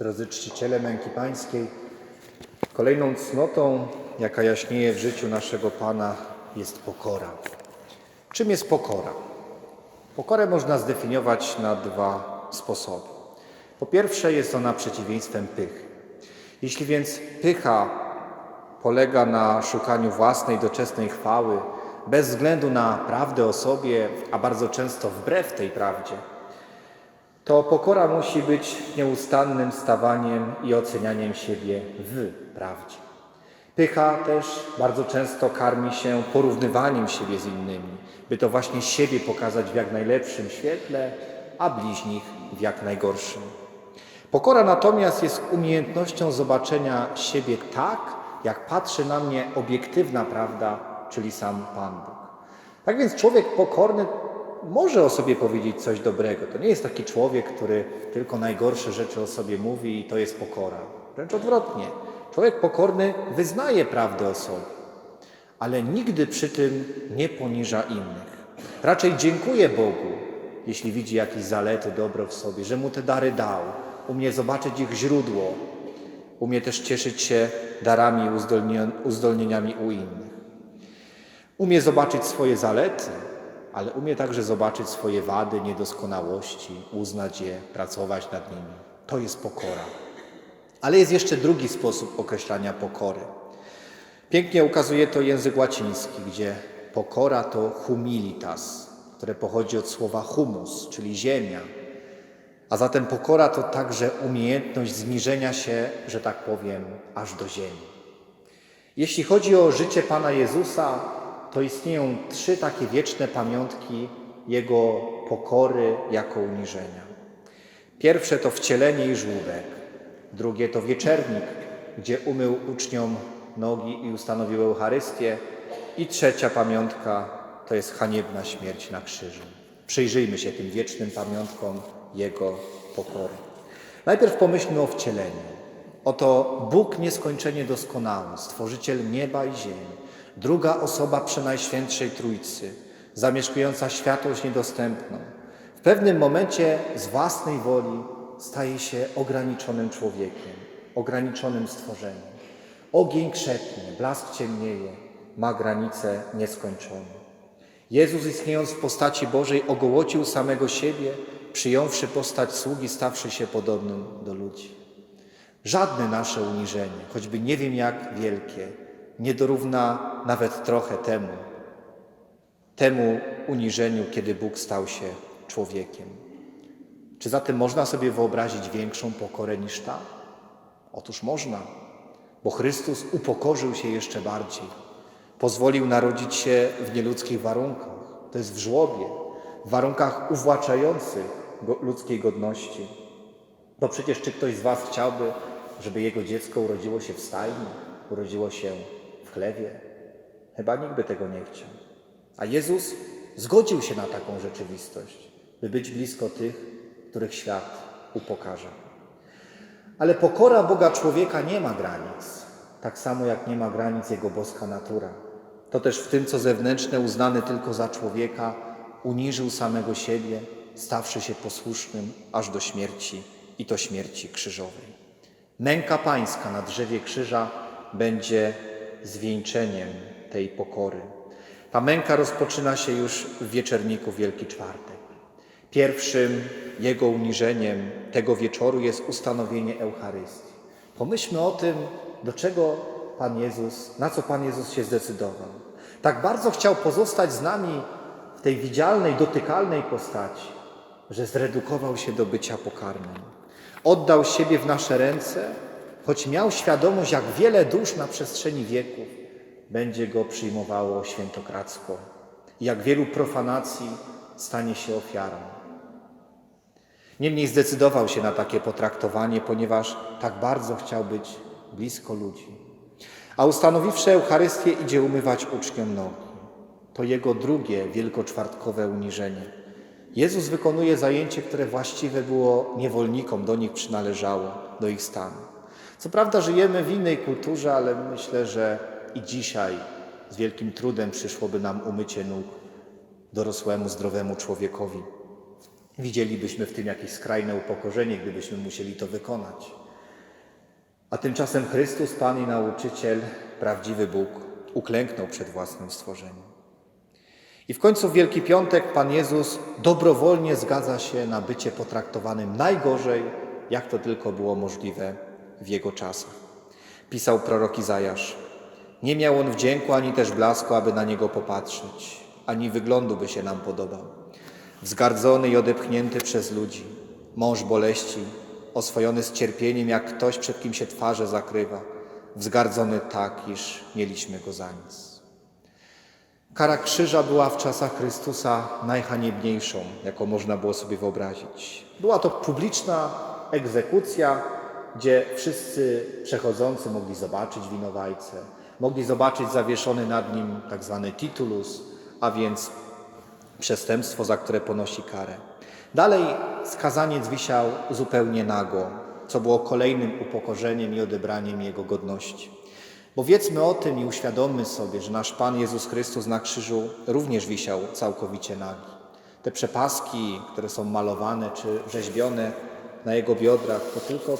Drodzy czciciele męki pańskiej, kolejną cnotą, jaka jaśnieje w życiu naszego Pana, jest pokora. Czym jest pokora? Pokorę można zdefiniować na dwa sposoby. Po pierwsze, jest ona przeciwieństwem pychy. Jeśli więc pycha polega na szukaniu własnej doczesnej chwały, bez względu na prawdę o sobie, a bardzo często wbrew tej prawdzie, to pokora musi być nieustannym stawaniem i ocenianiem siebie w prawdzie. Pycha też bardzo często karmi się porównywaniem siebie z innymi, by to właśnie siebie pokazać w jak najlepszym świetle, a bliźnich w jak najgorszym. Pokora natomiast jest umiejętnością zobaczenia siebie tak, jak patrzy na mnie obiektywna prawda, czyli sam Pan Bóg. Tak więc człowiek pokorny może o sobie powiedzieć coś dobrego. To nie jest taki człowiek, który tylko najgorsze rzeczy o sobie mówi i to jest pokora. Wręcz odwrotnie. Człowiek pokorny wyznaje prawdę o sobie, ale nigdy przy tym nie poniża innych. Raczej dziękuję Bogu, jeśli widzi jakieś zalety, dobro w sobie, że mu te dary dał, umie zobaczyć ich źródło, umie też cieszyć się darami uzdolnieniami u innych. Umie zobaczyć swoje zalety, ale umie także zobaczyć swoje wady, niedoskonałości, uznać je, pracować nad nimi. To jest pokora. Ale jest jeszcze drugi sposób określania pokory. Pięknie ukazuje to język łaciński, gdzie pokora to humilitas, które pochodzi od słowa humus, czyli ziemia. A zatem pokora to także umiejętność zniżenia się, że tak powiem, aż do ziemi. Jeśli chodzi o życie Pana Jezusa, to istnieją trzy takie wieczne pamiątki Jego pokory jako uniżenia. Pierwsze to wcielenie i żłóbek, drugie to wieczernik, gdzie umył uczniom nogi i ustanowił Eucharystię i trzecia pamiątka to jest haniebna śmierć na krzyżu. Przyjrzyjmy się tym wiecznym pamiątkom Jego pokory. Najpierw pomyślmy o wcieleniu. Oto Bóg nieskończenie doskonały, Stworzyciel nieba i ziemi, druga osoba Przenajświętszej Trójcy, zamieszkująca światłość niedostępną. W pewnym momencie z własnej woli staje się ograniczonym człowiekiem, ograniczonym stworzeniem. Ogień krzepnie, blask ciemnieje, ma granice nieskończone. Jezus istniejąc w postaci Bożej ogołocił samego siebie, przyjąwszy postać sługi, stawszy się podobnym do ludzi. Żadne nasze uniżenie, choćby nie wiem jak wielkie, nie dorówna nawet trochę temu, temu uniżeniu, kiedy Bóg stał się człowiekiem. Czy zatem można sobie wyobrazić większą pokorę niż ta? Otóż można, bo Chrystus upokorzył się jeszcze bardziej. Pozwolił narodzić się w nieludzkich warunkach. To jest w żłobie, w warunkach uwłaczających ludzkiej godności. Bo przecież czy ktoś z Was chciałby, żeby jego dziecko urodziło się w stajni, urodziło się w chlewie? Chyba nikt by tego nie chciał. A Jezus zgodził się na taką rzeczywistość, by być blisko tych, których świat upokarza. Ale pokora Boga człowieka nie ma granic, tak samo jak nie ma granic jego boska natura. To też w tym, co zewnętrzne, uznany tylko za człowieka, uniżył samego siebie, stawszy się posłusznym aż do śmierci i to śmierci krzyżowej. Męka pańska na drzewie krzyża będzie zwieńczeniem tej pokory. Ta męka rozpoczyna się już w wieczerniku Wielki Czwartek. Pierwszym jego uniżeniem tego wieczoru jest ustanowienie Eucharystii. Pomyślmy o tym, do czego Pan Jezus, na co Pan Jezus się zdecydował. Tak bardzo chciał pozostać z nami w tej widzialnej, dotykalnej postaci, że zredukował się do bycia pokarmem. Oddał siebie w nasze ręce, choć miał świadomość, jak wiele dusz na przestrzeni wieków będzie go przyjmowało świętokradzko jak wielu profanacji stanie się ofiarą. Niemniej zdecydował się na takie potraktowanie, ponieważ tak bardzo chciał być blisko ludzi. A ustanowiwszy Eucharystię, idzie umywać uczniom nogi. To jego drugie wielkoczwartkowe uniżenie. Jezus wykonuje zajęcie, które właściwe było niewolnikom, do nich przynależało, do ich stanu. Co prawda żyjemy w innej kulturze, ale myślę, że i dzisiaj z wielkim trudem przyszłoby nam umycie nóg dorosłemu, zdrowemu człowiekowi. Widzielibyśmy w tym jakieś skrajne upokorzenie, gdybyśmy musieli to wykonać. A tymczasem Chrystus, Pan i Nauczyciel, prawdziwy Bóg, uklęknął przed własnym stworzeniem. I w końcu w Wielki Piątek Pan Jezus dobrowolnie zgadza się na bycie potraktowanym najgorzej, jak to tylko było możliwe w Jego czasach. Pisał prorok Izajasz. Nie miał on wdzięku ani też blasku, aby na Niego popatrzeć, ani wyglądu by się nam podobał. Wzgardzony i odepchnięty przez ludzi, mąż boleści, oswojony z cierpieniem, jak ktoś, przed kim się twarze zakrywa, wzgardzony tak, iż mieliśmy go za nic. Kara krzyża była w czasach Chrystusa najhaniebniejszą, jaką można było sobie wyobrazić. Była to publiczna egzekucja, gdzie wszyscy przechodzący mogli zobaczyć winowajcę, mogli zobaczyć zawieszony nad nim tak zwany titulus, a więc przestępstwo, za które ponosi karę. Dalej skazaniec wisiał zupełnie nago, co było kolejnym upokorzeniem i odebraniem jego godności. Bo wiedzmy o tym i uświadommy sobie, że nasz Pan Jezus Chrystus na krzyżu również wisiał całkowicie nagi. Te przepaski, które są malowane czy rzeźbione na Jego biodrach, to tylko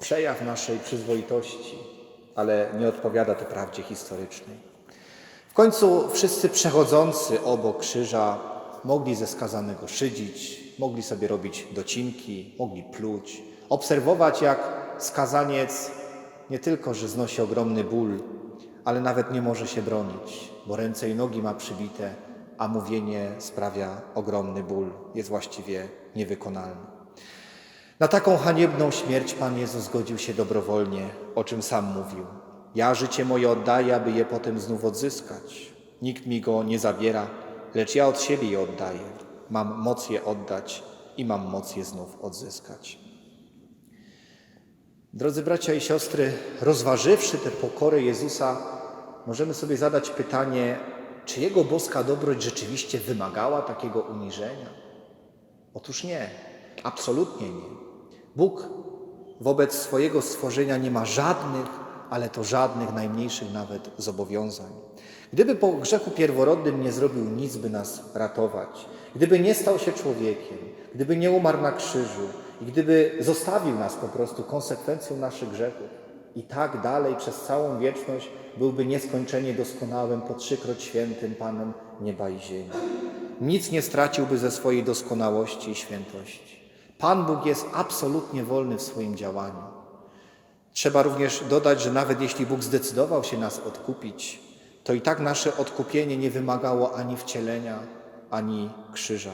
przejaw naszej przyzwoitości, ale nie odpowiada to prawdzie historycznej. W końcu wszyscy przechodzący obok krzyża mogli ze skazanego szydzić, mogli sobie robić docinki, mogli pluć, obserwować jak skazaniec nie tylko, że znosi ogromny ból, ale nawet nie może się bronić, bo ręce i nogi ma przybite, a mówienie sprawia ogromny ból, jest właściwie niewykonalne. Na taką haniebną śmierć Pan Jezus zgodził się dobrowolnie, o czym sam mówił. Ja życie moje oddaję, aby je potem znów odzyskać. Nikt mi go nie zabiera, lecz ja od siebie je oddaję. Mam moc je oddać i mam moc je znów odzyskać. Drodzy bracia i siostry, rozważywszy tę pokorę Jezusa, możemy sobie zadać pytanie, czy Jego boska dobroć rzeczywiście wymagała takiego uniżenia? Otóż nie, absolutnie nie. Bóg wobec swojego stworzenia nie ma żadnych, ale to żadnych najmniejszych nawet zobowiązań. Gdyby po grzechu pierworodnym nie zrobił nic, by nas ratować, gdyby nie stał się człowiekiem, gdyby nie umarł na krzyżu, i gdyby zostawił nas po prostu konsekwencją naszych grzechów, i tak dalej przez całą wieczność byłby nieskończenie doskonałym, po trzykroć świętym Panem nieba i ziemi. Nic nie straciłby ze swojej doskonałości i świętości. Pan Bóg jest absolutnie wolny w swoim działaniu. Trzeba również dodać, że nawet jeśli Bóg zdecydował się nas odkupić, to i tak nasze odkupienie nie wymagało ani wcielenia, ani krzyża.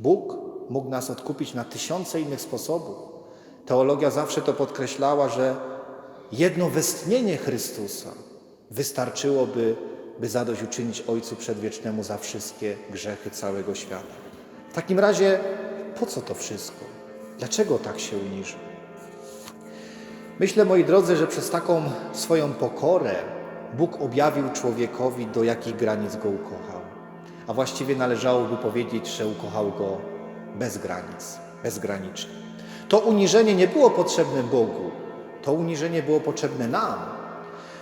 Bóg mógł nas odkupić na tysiące innych sposobów. Teologia zawsze to podkreślała, że jedno westchnienie Chrystusa wystarczyłoby, by zadośćuczynić Ojcu Przedwiecznemu za wszystkie grzechy całego świata. W takim razie, po co to wszystko? Dlaczego tak się uniżył? Myślę, moi drodzy, że przez taką swoją pokorę Bóg objawił człowiekowi, do jakich granic go ukochał. A właściwie należałoby powiedzieć, że ukochał go bez granic, bezgranicznie. To uniżenie nie było potrzebne Bogu, to uniżenie było potrzebne nam.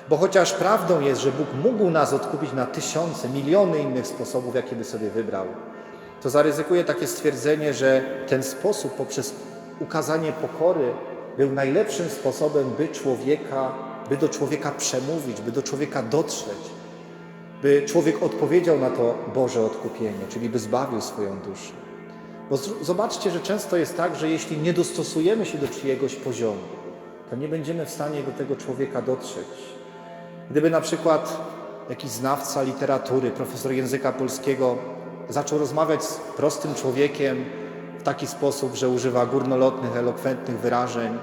Bo chociaż prawdą jest, że Bóg mógł nas odkupić na tysiące, miliony innych sposobów, jakie by sobie wybrał, to zaryzykuję takie stwierdzenie, że ten sposób poprzez ukazanie pokory był najlepszym sposobem, by człowieka, by do człowieka przemówić, by do człowieka dotrzeć, by człowiek odpowiedział na to Boże odkupienie, czyli by zbawił swoją duszę. Bo zobaczcie, że często jest tak, że jeśli nie dostosujemy się do czyjegoś poziomu, to nie będziemy w stanie do tego człowieka dotrzeć. Gdyby na przykład jakiś znawca literatury, profesor języka polskiego zaczął rozmawiać z prostym człowiekiem taki sposób, że używa górnolotnych, elokwentnych wyrażeń,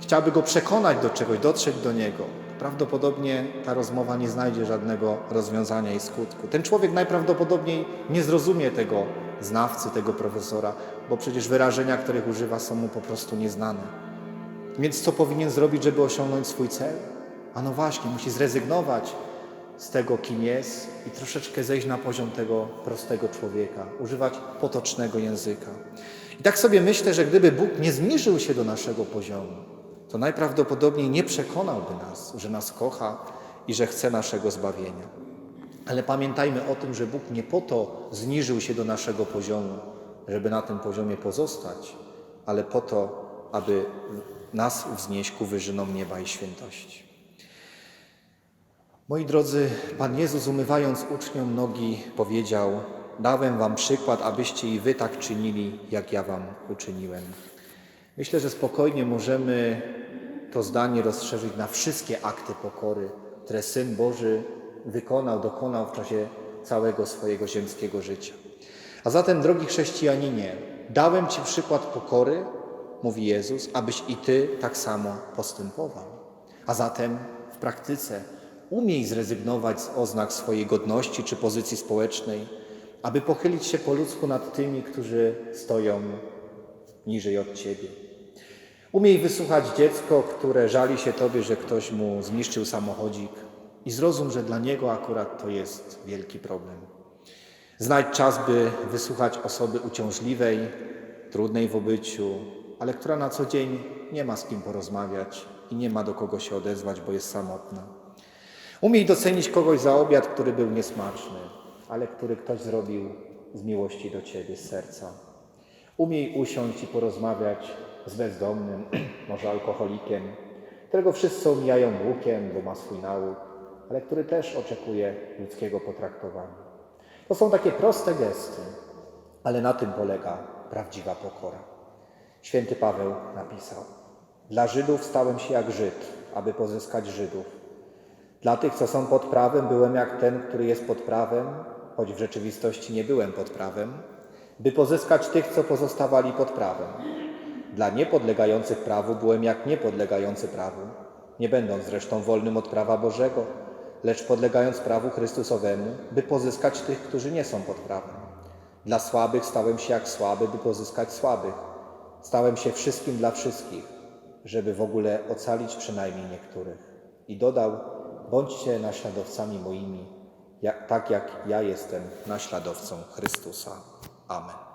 chciałby go przekonać do czegoś, dotrzeć do niego, prawdopodobnie ta rozmowa nie znajdzie żadnego rozwiązania i skutku. Ten człowiek najprawdopodobniej nie zrozumie tego znawcy, tego profesora, bo przecież wyrażenia, których używa, są mu po prostu nieznane. Więc co powinien zrobić, żeby osiągnąć swój cel? A no właśnie, musi zrezygnować z tego, kim jest i troszeczkę zejść na poziom tego prostego człowieka, używać potocznego języka. I tak sobie myślę, że gdyby Bóg nie zniżył się do naszego poziomu, to najprawdopodobniej nie przekonałby nas, że nas kocha i że chce naszego zbawienia. Ale pamiętajmy o tym, że Bóg nie po to zniżył się do naszego poziomu, żeby na tym poziomie pozostać, ale po to, aby nas wznieść ku wyżynom nieba i świętości. Moi drodzy, Pan Jezus umywając uczniom nogi powiedział: Dałem wam przykład, abyście i wy tak czynili, jak ja wam uczyniłem. Myślę, że spokojnie możemy to zdanie rozszerzyć na wszystkie akty pokory, które Syn Boży wykonał, dokonał w czasie całego swojego ziemskiego życia. A zatem, drogi chrześcijaninie, dałem Ci przykład pokory, mówi Jezus, abyś i Ty tak samo postępował. A zatem w praktyce umiej zrezygnować z oznak swojej godności czy pozycji społecznej, aby pochylić się po ludzku nad tymi, którzy stoją niżej od Ciebie. Umiej wysłuchać dziecko, które żali się Tobie, że ktoś mu zniszczył samochodzik i zrozum, że dla niego akurat to jest wielki problem. Znajdź czas, by wysłuchać osoby uciążliwej, trudnej w obyciu, ale która na co dzień nie ma z kim porozmawiać i nie ma do kogo się odezwać, bo jest samotna. Umiej docenić kogoś za obiad, który był niesmaczny, ale który ktoś zrobił z miłości do Ciebie, z serca. Umiej usiąść i porozmawiać z bezdomnym, może alkoholikiem, którego wszyscy omijają łukiem, bo ma swój nauk, ale który też oczekuje ludzkiego potraktowania. To są takie proste gesty, ale na tym polega prawdziwa pokora. Święty Paweł napisał: Dla Żydów stałem się jak Żyd, aby pozyskać Żydów. Dla tych, co są pod prawem, byłem jak ten, który jest pod prawem, choć w rzeczywistości nie byłem pod prawem, by pozyskać tych, co pozostawali pod prawem. Dla niepodlegających prawu byłem jak niepodlegający prawu, nie będąc zresztą wolnym od prawa Bożego, lecz podlegając prawu Chrystusowemu, by pozyskać tych, którzy nie są pod prawem. Dla słabych stałem się jak słaby, by pozyskać słabych. Stałem się wszystkim dla wszystkich, żeby w ogóle ocalić przynajmniej niektórych. I dodał: Bądźcie naśladowcami moimi, jak, tak jak ja jestem naśladowcą Chrystusa. Amen.